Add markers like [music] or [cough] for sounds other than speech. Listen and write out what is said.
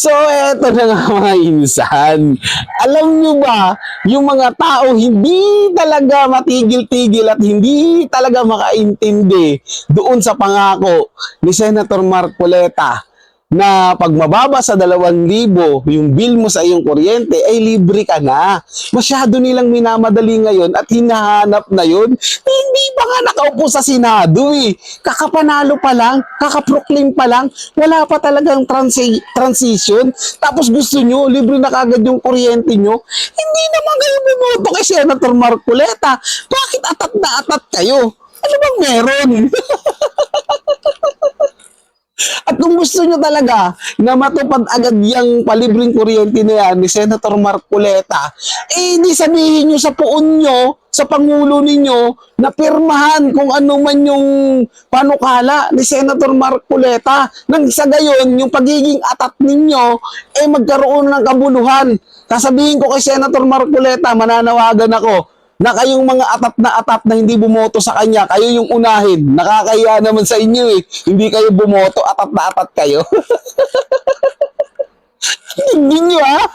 So, eto na nga [laughs] mga insan. Alam nyo ba, yung mga tao hindi talaga matigil-tigil at hindi talaga makaintindi doon sa pangako ni Senator Marcoleta na pag mababa sa 2,000 yung bill mo sa iyong kuryente ay libre ka na. Masyado nilang minamadali ngayon at hinahanap na yun. Hindi pa nga nakaupo sa Senado eh. Kakapanalo pa lang, kakaproclaim pa lang, wala pa talagang transi- transition. Tapos gusto nyo, libre na kagad yung kuryente nyo. Hindi naman kayo bumoto kay Senator Marcoleta. Bakit atat na atat kayo? Ano bang meron? [laughs] Kung gusto nyo talaga na matupad agad yung palibreng kuryente na ni Senator Marcoleta, eh di sabihin nyo sa puon nyo, sa pangulo ninyo, na pirmahan kung ano man yung panukala ni Senator Marcoleta. Nang sa gayon, yung pagiging atat ninyo, eh magkaroon ng kabuluhan. Sasabihin ko kay Senator Marcoleta, mananawagan ako, na kayong mga atat na atat na hindi bumoto sa kanya, kayo yung unahin. Nakakahiya naman sa inyo eh. Hindi kayo bumoto, atat na atat kayo. [laughs] Hindi nyo ah.